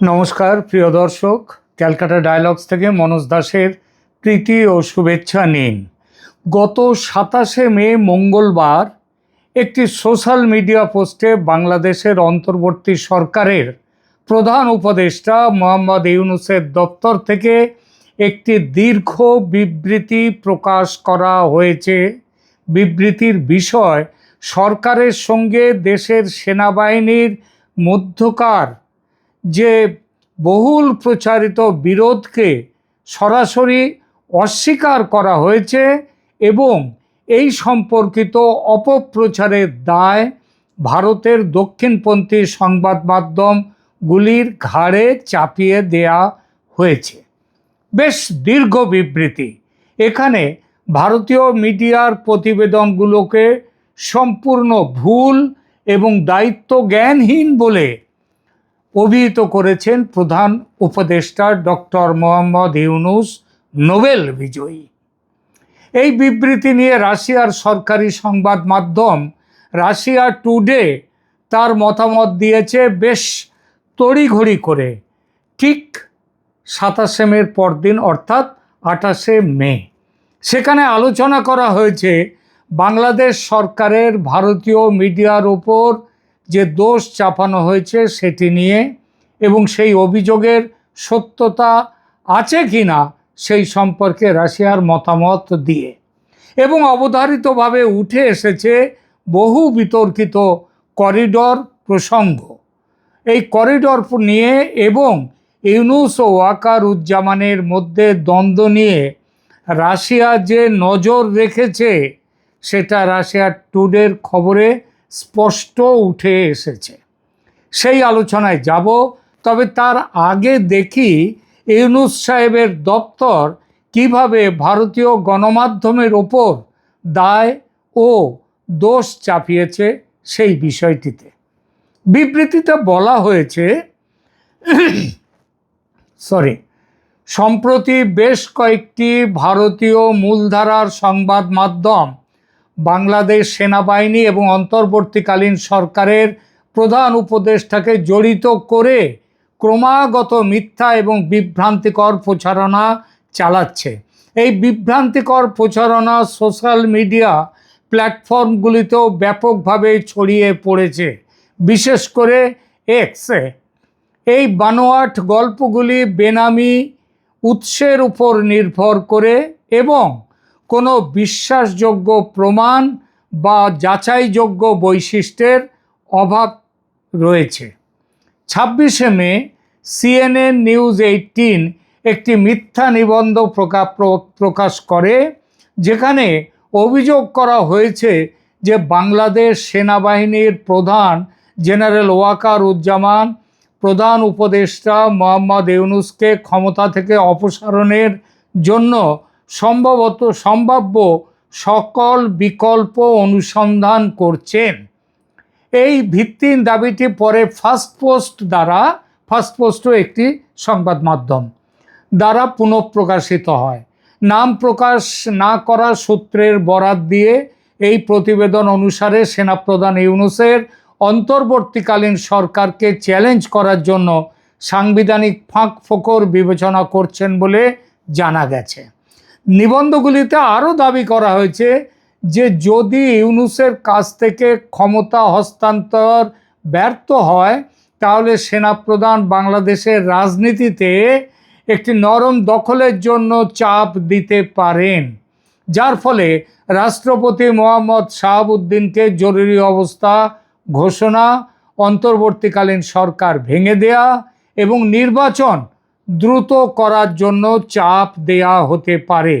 নমস্কার, প্রিয় দর্শক। ক্যালকাটা ডায়ালগস থেকে মনোজ দাসের প্রীতি ও শুভেচ্ছা নিন। গত সাতাশে মে, মঙ্গলবার, একটি সোশ্যাল মিডিয়া পোস্টে বাংলাদেশের অন্তর্বর্তী সরকারের প্রধান উপদেষ্টা মোহাম্মদ ইউনুসের দপ্তর থেকে একটি দীর্ঘ বিবৃতি প্রকাশ করা হয়েছে। বিবৃতির বিষয়, সরকারের সঙ্গে দেশের সেনাবাহিনীর মধ্যকার যে বহুল প্রচারিত বিরোধকে সরাসরি অস্বীকার করা হয়েছে এবং এই সম্পর্কিত অপপ্রচারের দায় ভারতের দক্ষিণপন্থী সংবাদ মাধ্যমগুলির ঘাড়ে চাপিয়ে দেয়া হয়েছে। বেশ দীর্ঘ বিবৃতি। এখানে ভারতীয় মিডিয়ার প্রতিবেদনগুলোকে সম্পূর্ণ ভুল এবং দায়িত্ব জ্ঞানহীন বলে অভিহিত করেছেন প্রধান উপদেষ্টা ডক্টর মোহাম্মদ ইউনুস নোবেল বিজয়ী। এই বিবৃতি নিয়ে রাশিয়ার সরকারি সংবাদ মাধ্যম রাশিয়া টুডে তার মতামত দিয়েছে, বেশ তড়িঘড়ি করে। ঠিক সাতাশে মের পরদিন, অর্থাৎ আঠাশে মে। সেখানে আলোচনা করা হয়েছে, বাংলাদেশ সরকারের ভারতীয় মিডিয়ার ওপর যে দোষ চাপানো হয়েছে সেটি নিয়ে এবং সেই অভিযোগের সত্যতা আছে কি না সেই সম্পর্কে রাশিয়ার মতামত দিয়ে। এবং অবধারিতভাবে উঠে এসেছে বহু বিতর্কিত করিডর প্রসঙ্গ। এই করিডর নিয়ে এবং ইউনুস ও ওয়াকার উজ্জামানের মধ্যে দ্বন্দ্ব নিয়ে রাশিয়া যে নজর রেখেছে, সেটা রাশিয়ার টুডের খবরে স্পষ্ট উঠে এসেছে। সেই আলোচনায় যাব, তবে তার আগে দেখি ইউনুস সাহেবের দপ্তর কীভাবে ভারতীয় গণমাধ্যমের ওপর দায় ও দোষ চাপিয়েছে সেই বিষয়টিতে। বিবৃতিতে বলা হয়েছে, সরি, সম্প্রতি বেশ কয়েকটি ভারতীয় মূলধারার সংবাদ মাধ্যম বাংলাদেশ সেনাবাহিনী এবং অন্তর্বর্তীকালীন সরকারের প্রধান উপদেষ্টাকে জড়িত করে ক্রমাগত মিথ্যা এবং বিভ্রান্তিকর প্রচারণা চালাচ্ছে। এই বিভ্রান্তিকর প্রচারণা সোশ্যাল মিডিয়া প্ল্যাটফর্মগুলিতেও ব্যাপকভাবে ছড়িয়ে পড়েছে। বিশেষ করে এক্সে। এই বানোয়াট গল্পগুলি বেনামি উৎসের উপর নির্ভর করে এবং কোনো বিশ্বাসযোগ্য প্রমাণ বা যাচাইযোগ্য বৈশিষ্ট্যের অভাব রয়েছে। ছাব্বিশে মে, সিএনএন নিউজ এইটিন একটি মিথ্যা নিবন্ধ প্রকা- প্র- প্রকাশ করে, যেখানে অভিযোগ করা হয়েছে যে বাংলাদেশ সেনাবাহিনীর প্রধান জেনারেল ওয়াকার উজ্জামান, প্রধান উপদেষ্টা মোহাম্মদ ইউনুসকে ক্ষমতা থেকে অপসারণের জন্য সম্ভবত সম্ভাব্য সকল বিকল্প অনুসন্ধান করছেন। এই ভিত্তির দাবিটি পরে ফার্স্ট পোস্ট দ্বারা, ফার্স্ট পোস্টও একটি সংবাদ মাধ্যম দ্বারা পুনঃপ্রকাশিত হয়। নাম প্রকাশ না করা সূত্রের বরাত দিয়ে এই প্রতিবেদন অনুসারে সেনাপ্রধান ইউনুসের অন্তর্বর্তীকালীন সরকারকে চ্যালেঞ্জ করার জন্য সাংবিধানিক ফাঁক ফোকর বিবেচনা করছেন বলে জানা গেছে। নিবন্ধগুলিতে আরও দাবি করা হয়েছে যে যদি ইউনুসের কাছ থেকে ক্ষমতা হস্তান্তর ব্যর্থ হয়, তাহলে সেনাপ্রধান বাংলাদেশের রাজনীতিতে একটি নরম দখলের জন্য চাপ দিতে পারেন, যার ফলে রাষ্ট্রপতি মোহাম্মদ শাহাবুদ্দিনকে জরুরি অবস্থা ঘোষণা, অন্তর্বর্তীকালীন সরকার ভেঙে দেয়া এবং নির্বাচন দ্রুত করার জন্য চাপ দেয়া হতে পারে।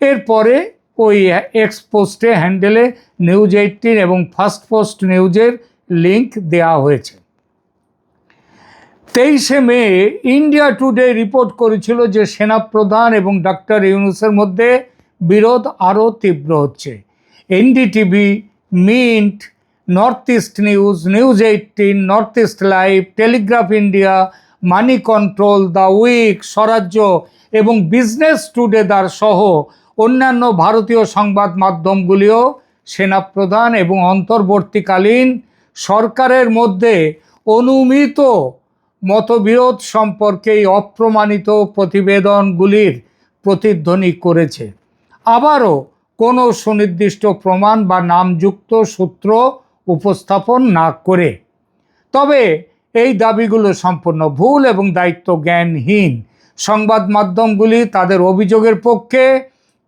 এরপরে ওই এক্স পোস্টে হ্যান্ডেলে নিউজ এইটিন এবং ফার্স্ট পোস্ট নিউজের লিংক দেওয়া হয়েছে। তেইশে মে ইন্ডিয়া টুডে রিপোর্ট করেছিল যে সেনাপ্রধান এবং ডক্টর ইউনুসের মধ্যে বিরোধ আরও তীব্র হচ্ছে। NDTV, Mint, North East News News Eighteen, North East Live, Telegraph India Money Control the Week Swarajya এবং বিজনেস টুডেদার সহ অন্যান্য ভারতীয় সংবাদ মাধ্যমগুলিও সেনাপ্রধান এবং অন্তর্বর্তীকালীন সরকারের মধ্যে অনুমিত মতবিরোধ সম্পর্কে অপ্রমাণিত প্রতিবেদনগুলির প্রতিধ্বনি করেছে। আবারও কোনো সুনির্দিষ্ট প্রমাণ বা নামযুক্ত সূত্র উপস্থাপন না করে। তবে এই দাবিগুলো সম্পূর্ণ ভুল এবং দায়িত্ব জ্ঞানহীন। সংবাদ মাধ্যমগুলি তাদের অভিযোগের পক্ষে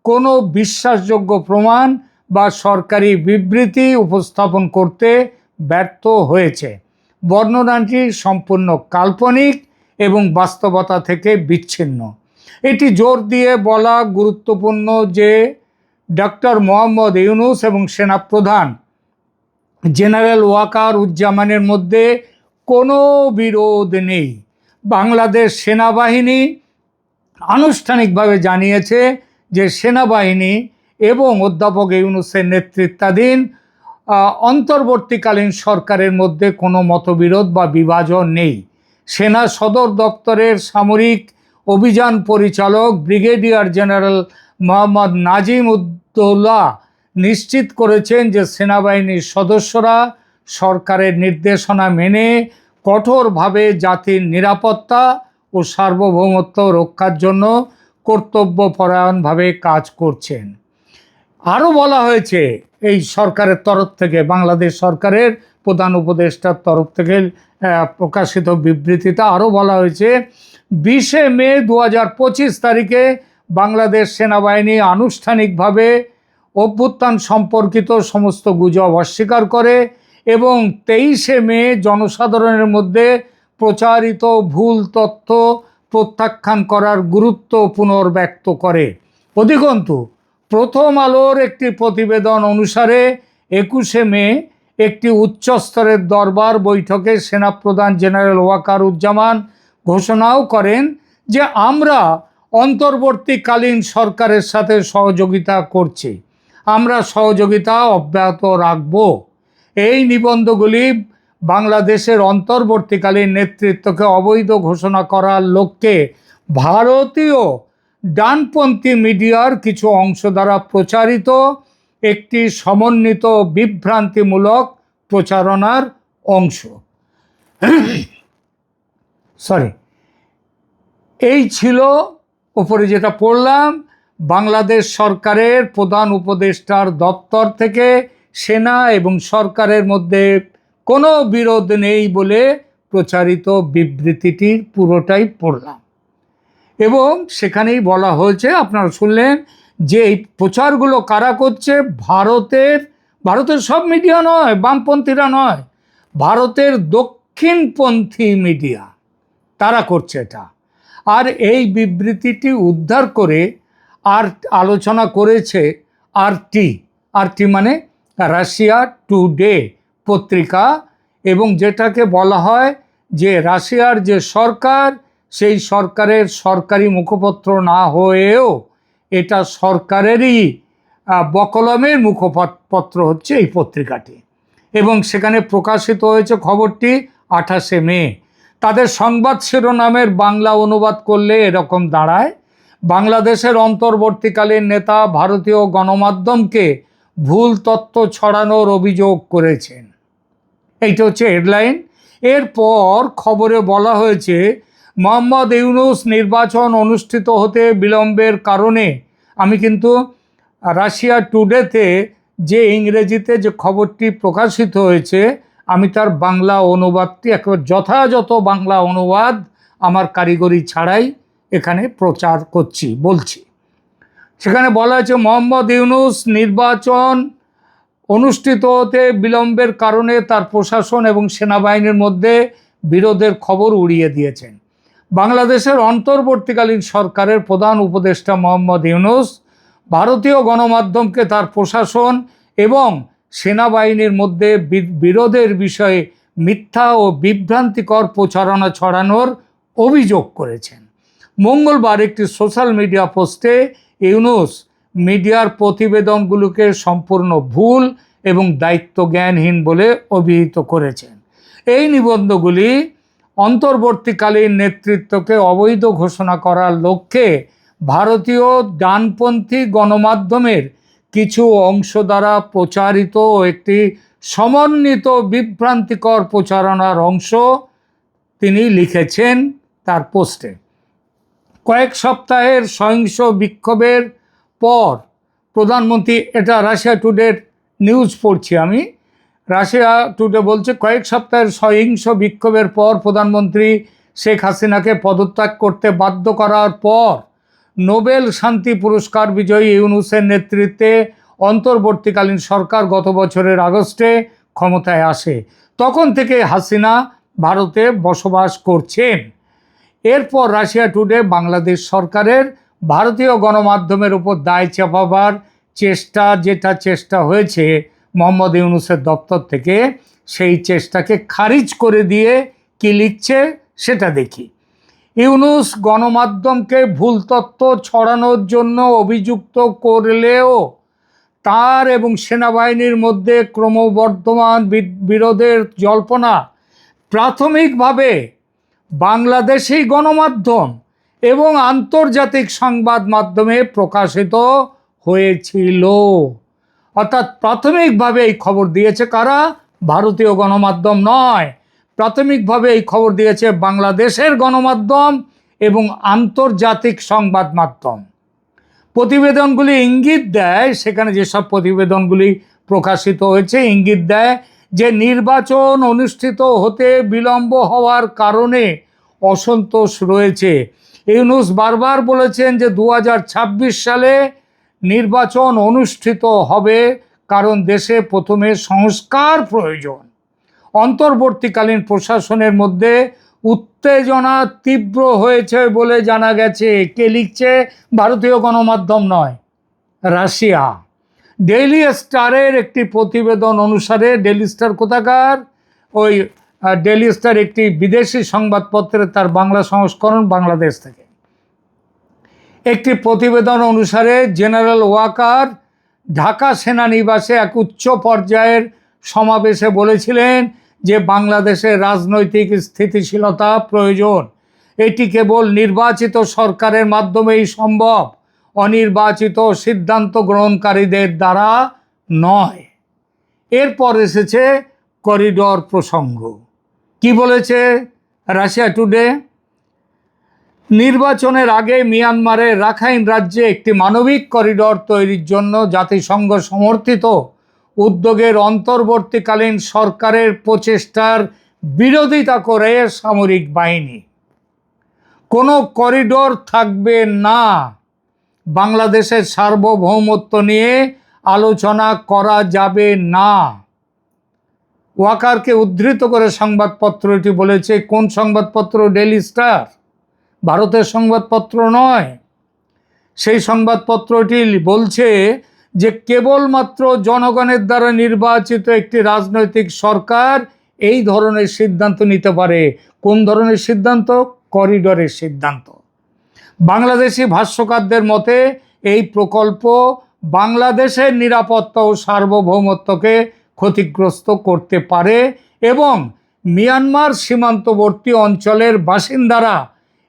কোনো বিশ্বাসযোগ্য প্রমাণ বা সরকারি বিবৃতি উপস্থাপন করতে ব্যর্থ হয়েছে। বর্ণনাটি সম্পূর্ণ কাল্পনিক এবং বাস্তবতা থেকে বিচ্ছিন্ন। এটি জোর দিয়ে বলা গুরুত্বপূর্ণ যে ডক্টর মোহাম্মদ ইউনুস এবং সেনাপ্রধান জেনারেল ওয়াকার উজ্জামানের মধ্যে কোনো বিরোধ নেই। বাংলাদেশ সেনাবাহিনী আনুষ্ঠানিকভাবে জানিয়েছে যে সেনাবাহিনী এবং অধ্যাপক ইউনুসের নেতৃত্বাধীন অন্তর্বর্তীকালীন সরকারের মধ্যে কোনো মতবিরোধ বা বিভাজন নেই। সেনা সদর দপ্তরের সামরিক অভিযান পরিচালক ব্রিগেডিয়ার জেনারেল মোহাম্মদ নাজিম উদ্দৌলা নিশ্চিত করেছেন যে সেনাবাহিনীর সদস্যরা সরকারের নির্দেশনা মেনে কঠোরভাবে জাতির নিরাপত্তা ও সার্বভৌমত্ব রক্ষার জন্য কর্তব্যপরায়ণভাবে কাজ করছেন। আরও বলা হয়েছে, এই সরকারের তরফ থেকে, বাংলাদেশ সরকারের প্রধান উপদেষ্টার তরফ থেকে প্রকাশিত বিবৃতিতে আরও বলা হয়েছে, বিশে মে দু হাজার পঁচিশ তারিখে বাংলাদেশ সেনাবাহিনী আনুষ্ঠানিকভাবে অভ্যুত্থান সম্পর্কিত সমস্ত গুজব অস্বীকার করে এবং তেইশে মে জনসাধারণের মধ্যে প্রচারিত ভুল তথ্য প্রত্যাখ্যান করার গুরুত্ব পুনর্ব্যক্ত করে। অধিকন্তু, প্রথম আলোর একটি প্রতিবেদন অনুসারে একুশে মে একটি উচ্চস্তরের দরবার বৈঠকে সেনাপ্রধান জেনারেল ওয়াকারুজ্জামান ঘোষণাও করেন যে আমরা অন্তর্বর্তীকালীন সরকারের সাথে সহযোগিতা করছি। আমরা সহযোগিতা অব্যাহত রাখব। এই নিবন্ধগুলি বাংলাদেশের অন্তর্বর্তীকালীন নেতৃত্বকে অবৈধ ঘোষণা করার লক্ষ্যে ভারতীয় ডানপন্থী মিডিয়ার কিছু অংশ দ্বারা প্রচারিত একটি সমন্বিত বিভ্রান্তিমূলক প্রচারণার অংশ। সরি এই ছিল ওপরে যেটা পড়লাম, বাংলাদেশ সরকারের প্রধান উপদেষ্টার দপ্তর থেকে সেনা এবং সরকারের মধ্যে কোনো বিরোধ নেই বলে প্রচারিত বিবৃতিটির পুরোটাই পড়লাম। এবং সেখানেই বলা হয়েছে, আপনারা শুনলেন, যে এই প্রচারগুলো কারা করছে? ভারতের ভারতের সব মিডিয়া নয়, বামপন্থীরা নয়, ভারতের দক্ষিণপন্থী মিডিয়া, তারা করছে এটা। আর এই বিবৃতিটি উদ্ধার করে আর আলোচনা করেছে আর টি আর টি মানে রাশিয়া টুডে পত্রিকা এবং যেটাকে বলা হয় যে রাশিয়ার যে সরকার, সেই সরকারের সরকারি মুখপত্র না হয়েও এটা সরকারেরই বকলমের মুখপত্র হচ্ছে এই পত্রিকাটি। এবং সেখানে প্রকাশিত হয়েছে খবরটি আঠাশে মে। তাদের সংবাদ শিরোনামের বাংলা অনুবাদ করলে এরকম দাঁড়ায়, বাংলাদেশের অন্তর্বর্তীকালীন নেতা, ভারতীয় গণমাধ্যমকে ভুল তথ্য ছড়ানোর অভিযোগ করেছেন। এইটা হচ্ছে হেডলাইন। এরপর খবরে বলা হয়েছে, মোহাম্মদ ইউনুস নির্বাচন অনুষ্ঠিত হতে বিলম্বের কারণে, আমি কিন্তু রাশিয়া টুডেতে যে ইংরেজিতে যে খবরটি প্রকাশিত হয়েছে, আমি তার বাংলা অনুবাদটি, একেবারে যথাযথ বাংলা অনুবাদ আমার কারিগরি ছাড়াই এখানে প্রচার করছি, বলছি। সেখানে বলা হয়েছে, মোহাম্মদ ইউনুস নির্বাচন অনুষ্ঠিত হতে বিলম্বের কারণে তার প্রশাসন এবং সেনাবাহিনীর মধ্যে বিরোধের খবর উড়িয়ে দিয়েছেন। বাংলাদেশের অন্তর্বর্তীকালীন সরকারের প্রধান উপদেষ্টা মোহাম্মদ ইউনুস ভারতীয় গণমাধ্যমকে তার প্রশাসন এবং সেনাবাহিনীর মধ্যে বিরোধের বিষয়ে মিথ্যা ও বিভ্রান্তিকর প্রচারণা ছড়ানোর অভিযোগ করেছেন। মঙ্গলবার একটি সোশ্যাল মিডিয়া পোস্টে ইউনুস, মিডিয়ার প্রতিবেদনগুলোকে সম্পূর্ণ ভুল এবং দায়িত্ব জ্ঞানহীন বলে অভিহিত করেছেন। এই নিবন্ধগুলি অন্তর্বর্তীকালীন নেতৃত্বকে অবৈধ ঘোষণা করার লক্ষ্যে ভারতীয় ডানপন্থী গণমাধ্যমের কিছু অংশ দ্বারা প্রচারিত একটি সমন্বিত বিভ্রান্তিকর প্রচারণার অংশ তিনি লিখেছেন তার পোস্টে। কয়েক সপ্তাহের সহিংস বিক্ষোভের পর প্রধানমন্ত্রী, এটা রাশিয়া টুডের নিউজ পড়ছি আমি। রাশিয়া টুডে বলছে, কয়েক সপ্তাহের সহিংস বিক্ষোভের পর প্রধানমন্ত্রী শেখ হাসিনাকে পদত্যাগ করতে বাধ্য করার পর নোবেল শান্তি পুরস্কার বিজয়ী ইউনুসের নেতৃত্বে অন্তর্বর্তীকালীন সরকার গত বছরের আগস্টে ক্ষমতায় আসে। তখন থেকে হাসিনা ভারতে বসবাস করছেন। এরপর রাশিয়া টুডে বাংলাদেশ সরকারের ভারতীয় গণমাধ্যমের উপর দায় চাপাবার চেষ্টা, যেটা চেষ্টা হয়েছে মোহাম্মদ ইউনুসের দপ্তর থেকে, সেই চেষ্টাকে খারিজ করে দিয়ে কি লিখছে সেটা দেখি। ইউনুস গণমাধ্যমকে ভুল তথ্য ছড়ানোর জন্য অভিযুক্ত করলেও তার এবং সেনাবাহিনীর মধ্যে ক্রমবর্ধমান বিরোধের জল্পনা প্রাথমিকভাবে বাংলাদেশি গণমাধ্যম এবং আন্তর্জাতিক সংবাদ মাধ্যমে প্রকাশিত হয়েছিল। অর্থাৎ প্রাথমিকভাবে এই খবর দিয়েছে কারা? ভারতীয় গণমাধ্যম নয়। প্রাথমিকভাবে এই খবর দিয়েছে বাংলাদেশের গণমাধ্যম এবং আন্তর্জাতিক সংবাদ মাধ্যম। প্রতিবেদনগুলি ইঙ্গিত দেয়, সেখানে যেসব প্রতিবেদনগুলি প্রকাশিত হয়েছে, ইঙ্গিত দেয় যে নির্বাচন অনুষ্ঠিত হতে বিলম্ব হওয়ার কারণে অসন্তোষ রয়েছে। ইউনুস বারবার বলেছেন যে দু হাজার ছাব্বিশ সালে নির্বাচন অনুষ্ঠিত হবে কারণ দেশে প্রথমে সংস্কার প্রয়োজন। অন্তর্বর্তীকালীন প্রশাসনের মধ্যে উত্তেজনা তীব্র হয়েছে বলে জানা গেছে। কে লিখছে? ভারতীয় গণমাধ্যম নয়, রাশিয়া। ডেইলি স্টারের একটি প্রতিবেদন অনুসারে ডেইলি স্টার কোথাকার? ওই ডেইলি স্টার একটি বিদেশি সংবাদপত্রের তার বাংলা সংস্করণ বাংলাদেশ থেকে। একটি প্রতিবেদন অনুসারে জেনারেল ওয়াকার ঢাকা সেনানিবাসে এক উচ্চ পর্যায়ের সমাবেশে বলেছিলেন যে বাংলাদেশের রাজনৈতিক স্থিতিশীলতা প্রয়োজন। এটি কেবল নির্বাচিত সরকারের মাধ্যমেই সম্ভব, অনির্বাচিত সিদ্ধান্ত গ্রহণকারীদের দ্বারা নয়। এরপর এসেছে করিডর প্রসঙ্গ। কি বলেছে রাশিয়া টুডে? নির্বাচনের আগে মিয়ানমারের রাখাইন রাজ্যে একটি মানবিক করিডর তৈরির জন্য জাতিসংঘ সমর্থিত উদ্যোগের অন্তর্বর্তীকালীন সরকারের প্রচেষ্টার বিরোধিতা করে সামরিক বাহিনী। কোনো করিডোর থাকবে না। বাংলাদেশের সার্বভৌমত্ব নিয়ে আলোচনা করা যাবে না। ওয়াকারকে উদ্ধৃত করে সংবাদপত্রটি বলেছে, কোন সংবাদপত্র? Daily Star. ভারতের সংবাদপত্র নয়। সেই সংবাদপত্রটি বলছে যে, কেবলমাত্র জনগণের দ্বারা নির্বাচিত একটি রাজনৈতিক সরকার এই ধরনের সিদ্ধান্ত নিতে পারে। কোন ধরনের সিদ্ধান্ত? করিডরের সিদ্ধান্ত। বাংলাদেশি ভাষ্যকারদের মতে, এই প্রকল্প বাংলাদেশের নিরাপত্তা ও সার্বভৌমত্বকে ক্ষতিগ্রস্ত করতে পারে এবং মিয়ানমার সীমান্তবর্তী অঞ্চলের বাসিন্দারা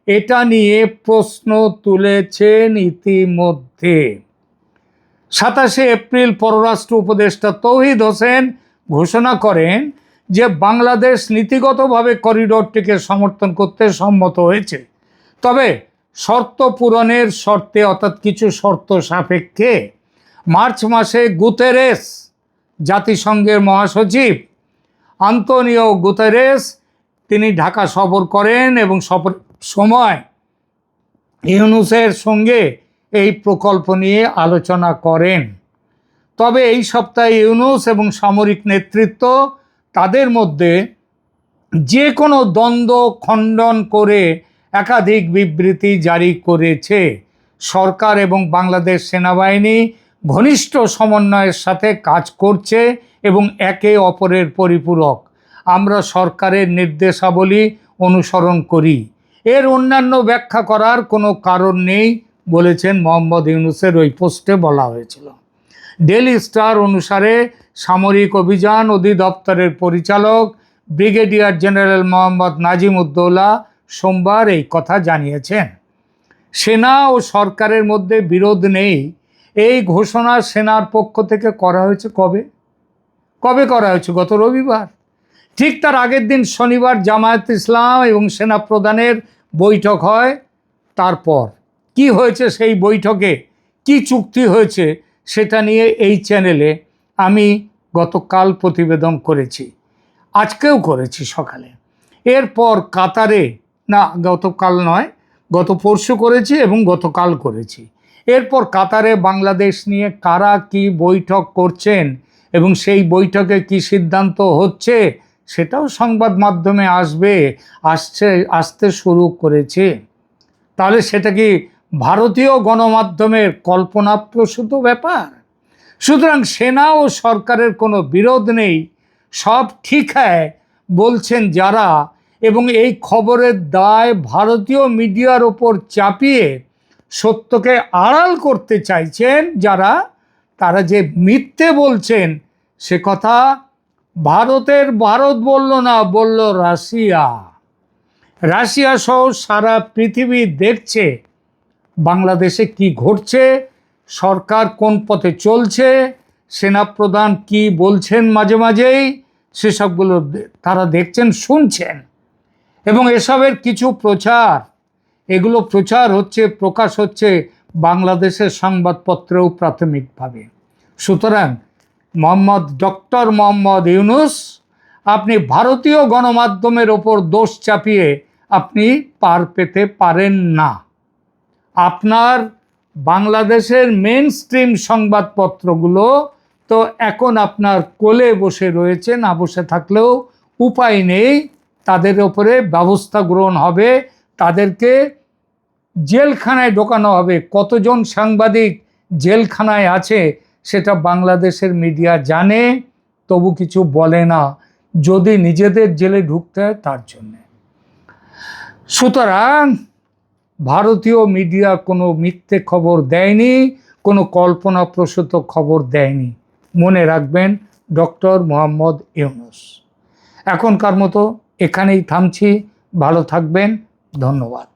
এটা নিয়ে প্রশ্ন তুলেছেন ইতিমধ্যে। সাতাশে এপ্রিল পররাষ্ট্র উপদেষ্টা তৌহিদ হোসেন ঘোষণা করেন যে বাংলাদেশ নীতিগতভাবে করিডোরটিকে সমর্থন করতে সম্মত হয়েছে। তবে শর্ত পূরণের শর্তে, অর্থাৎ কিছু শর্ত সাপেক্ষে, মার্চ মাসে গুতেরেস জাতিসংঘের মহাসচিব আন্তনিও গুতেরেস, তিনি ঢাকা সফর করেন এবং সফর সময় ইউনুসের সঙ্গে এই প্রকল্প নিয়ে আলোচনা করেন। তবে এই সপ্তাহে ইউনুস এবং সামরিক নেতৃত্ব তাদের মধ্যে যে কোনো দ্বন্দ্ব খণ্ডন করে একাধিক বিবৃতি জারি করেছে। সরকার এবং বাংলাদেশ সেনাবাহিনী ঘনিষ্ঠ সমন্বয়ের সাথে কাজ করছে এবং একে অপরের পরিপূরক। আমরা সরকারের নির্দেশাবলী অনুসরণ করি। এর অন্যান্য ব্যাখ্যা করার কোনো কারণ নেই বলেছেন মোহাম্মদ ইউনুসের ওই পোস্টে বলা হয়েছিল। ডেলি স্টার অনুসারে সামরিক অভিযান অধিদপ্তরের পরিচালক ব্রিগেডিয়ার জেনারেল মোহাম্মদ নাজিম উদ্দৌলা সোমবার এই কথা জানিয়েছেন। সেনা ও সরকারের মধ্যে বিরোধ নেই এই ঘোষণা সেনার পক্ষ থেকে করা হয়েছে কবে? কবে করা হয়েছে? গত রবিবার। ঠিক তার আগের দিন শনিবার জামায়াত ইসলাম এবং সেনা প্রধানের বৈঠক হয়, তারপর কি হয়েছে সেই বৈঠকে? কি চুক্তি হয়েছে সেটা নিয়ে এই চ্যানেলে আমি গতকাল প্রতিবেদন করেছি, আজকেও করেছি সকালে। এরপর কাতারে, না গতকাল নয়, গত পরশু করেছি এবং গতকাল করেছি। এরপর কাতারে বাংলাদেশ নিয়ে কারা কি বৈঠক করছেন এবং সেই বৈঠকে কি সিদ্ধান্ত হচ্ছে সেটাও সংবাদ মাধ্যমে আসবে, আসছে, আসতে শুরু করেছে। তাহলে সেটা কি ভারতীয় গণমাধ্যমের কল্পনাপ্রসূত ব্যাপার? সুতরাং সেনা ও সরকারের কোনো বিরোধ নেই, সব ঠিক হ্যায় বলছেন যারা এবং এই খবরের দায় ভারতীয় মিডিয়ার ওপর চাপিয়ে সত্যকে আড়াল করতে চাইছেন যারা, তারা যে মিথ্যে বলছেন, সে কথা ভারতের ভারত বলল না, বলল রাশিয়া। রাশিয়া সহ সারা পৃথিবী দেখছে বাংলাদেশে কি ঘটছে, সরকার কোন পথে চলছে, সেনাপ্রধান কি বলছেন মাঝে মাঝেই, সেসবগুলো তারা দেখছেন, শুনছেন। এবং এসবের কিছু প্রচার এগুলো প্রচার হচ্ছে, প্রকাশ হচ্ছে বাংলাদেশের সংবাদপত্রেও প্রাথমিকভাবে। সুতরাং মোহাম্মদ, ডক্টর মোহাম্মদ ইউনুস, আপনি ভারতীয় গণমাধ্যমের ওপর দোষ চাপিয়ে আপনি পার পেতে পারেন না। আপনার বাংলাদেশের মেন স্ট্রিম সংবাদপত্রগুলো তো এখন আপনার কোলে বসে রয়েছে, না বসে থাকলেও উপায় নেই, তাদের ওপরে ব্যবস্থা গ্রহণ হবে। তাদেরকে জেলখানায় ঢোকানো হবে। কতজন সাংবাদিক জেলখানায় আছে সেটা বাংলাদেশের মিডিয়া জানে, তবু কিছু বলে না। যদি নিজেদের জেলে ঢুকতে হয় তার জন্যে। সুতরাং ভারতীয় মিডিয়া কোনো মিথ্যে খবর দেয়নি, কোনো কল্পনাপ্রসূত খবর দেয়নি। মনে রাখবেন, ডক্টর মোহাম্মদ ইউনুস। এখনকার মতো এখানেই থামছি। ভালো থাকবেন। ধন্যবাদ।